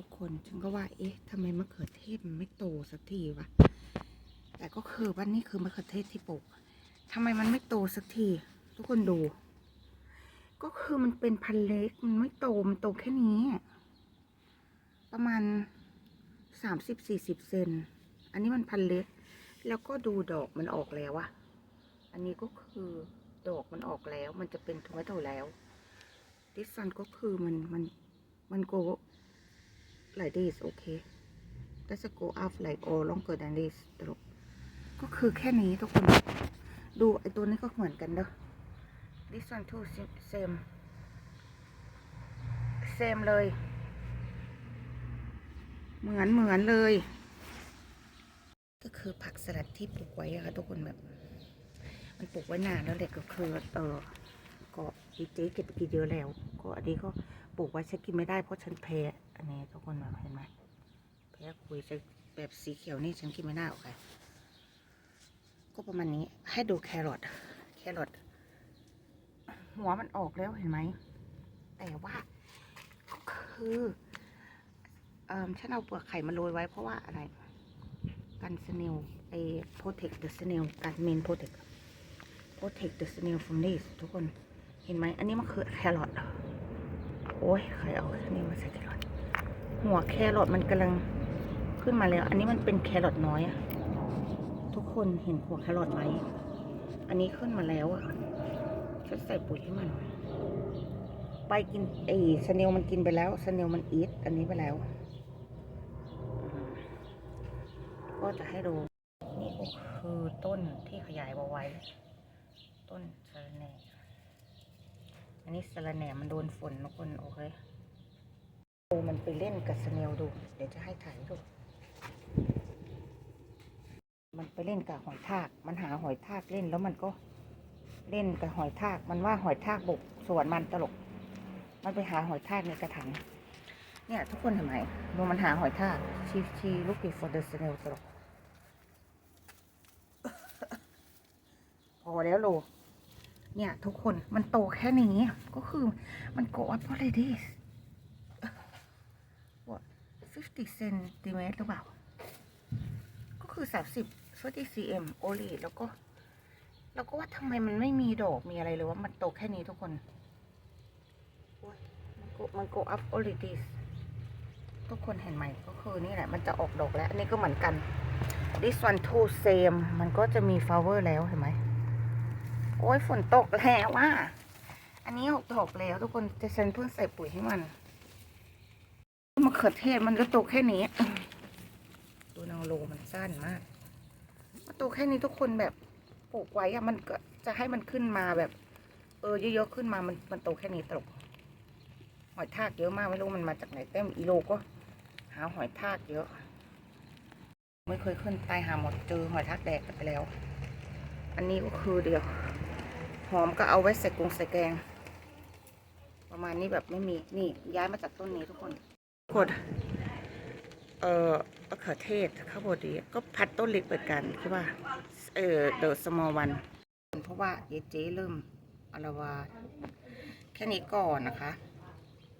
ทุกคนฉันก็ว่า เอ๊ะทำไมมะเขือเทศมันไม่โตสักทีวะ แต่ก็คือว่านี่คือมะเขือเทศที่ปลูกทำไมมันไม่โตสักที ทุกคนดู ก็คือมันเป็นพันเล็ก มันไม่โต มันโตแค่นี้ ประมาณสามสิบสี่สิบเซน อันนี้มันพันเล็ก แล้วก็ดูดอกมันออกแล้วอะอันนี้ก็คือดอกมันออกแล้ว มันจะเป็นทมัโตแล้ว ดิสันก็คือมันมันมันโก like this โอเค that's go up like all longer than this ตลกก็คือแค่นี้ทุกคน ดูไอตัวนี้ก็เหมือนกันเด้อ this one too same same เลย เหมือนเหมือนเลย ก็คือผักสลัดที่ปลูกไว้อะค่ะทุกคนแบบ มันปลูกไว้นานแล้วแหละก็คือเออ ก็อีเจ๊เก็บไปกินเยอะแล้ว ก็อันนี้ก็ปลูกไว้ฉันกินไม่ได้เพราะฉันแพ้ อันนี้ทุกคนแบบเห็นไหมแพ้คุยจะแบบสีเขียวนี่ฉันกินไม่ได้โอเคก็ประมาณนี้ให้ดูแครอทแครอทหัวมันออกแล้วเห็นไหม แต่ว่าก็คือเออฉันเอาเปลือกไข่มาโรยไว้เพราะว่าอะไรกันสเนลไอ protect the snail กัน main protect protect the snail from this ทุกคน ห็นไหมอันนี้มันคือแครอทโอ้ยใครเอาอันนี้มาใส่แครอทหัวแครอทมันกำลังขึ้นมาแล้ว อันนี้มันเป็นแครอทน้อยอะทุกคนเห็นหัวแครอทไหมอันนี้ขึ้นมาแล้วอะฉันใส่ปุ๋ยให้มัน ไปกินไอ้สเนลมันกินไปแล้วสเนลมันอีทอันนี้ไปแล้ว ก็จะให้ดูนี่ก็คือต้นที่ขยายเอาไว้ ต้นสะระแหน่ อันนี้สะระแหน่มันโดนฝนนะคนโอเคดูมันไปเล่นกับสเนลดู เดี๋ยวจะให้ถ่ายดู มันไปเล่นกับหอยทาก มันหาหอยทากเล่นแล้วมันก็เล่นกับหอยทาก มันว่าหอยทากบกสวนมันตลก มันไปหาหอยทากในกระถางเนี่ยทุกคนเห็นไหมดูมันหาหอยทากชีชี looking for the snail ตลกพอแล้วโล เนี่ยทุกคนมันโตแค่นี้ก็คือมันโกอัพอะไรดิว่า50เซนติเมตรหรือเปล่า ก็คือ 30 40 cm โอลีแล้วก็ แล้วก็ว่าทำไมมันไม่มีดอกมีอะไรเลยว่ามันโตแค่นี้ทุกคนมันโกมันโกอัพโอลีดิสทุกคนเห็นไหมก็คือนี่แหละ มันจะออกดอกแล้ว อันนี้ก็เหมือนกัน this one too same มันก็จะมี flower แล้วเห็นไหม โอ้ยฝนตกแล้วว่า อันนี้ออกดอกแล้ว ทุกคนจะฉันเพิ่งใส่ปุ๋ยให้มันมะเขือเทศมันก็โตแค่นี้ดูนางโลมันสั้นมากมันโตแค่นี้ทุกคนแบบปลูกไว้อะมันก็จะให้มันขึ้นมาแบบ เออเยอะๆขึ้นมามันมันโตแค่นี้ตลกหอยทากเยอะมากไม่รู้มันมาจากไหนเต็มอีโลก็ หาหอยทากเยอะ ไม่เคยขึ้นตายหาหมดเจอหอยทากแดกไปแล้ว อันนี้ก็คือเดียว หอมก็เอาไว้ใส่กรงใส่แกง ประมาณนี้แบบไม่มีนี่ย้ายมาจากต้นนี้ทุกคนกดเอ่อมะเขือเทศข้าวโพดดีก็พัดต้นเล็กเปิดกันคิดว่า เอ่อเดอะสมอลวันเพราะว่าเยเจ๊เริ่มอารวาแค่นี้ก่อนนะคะ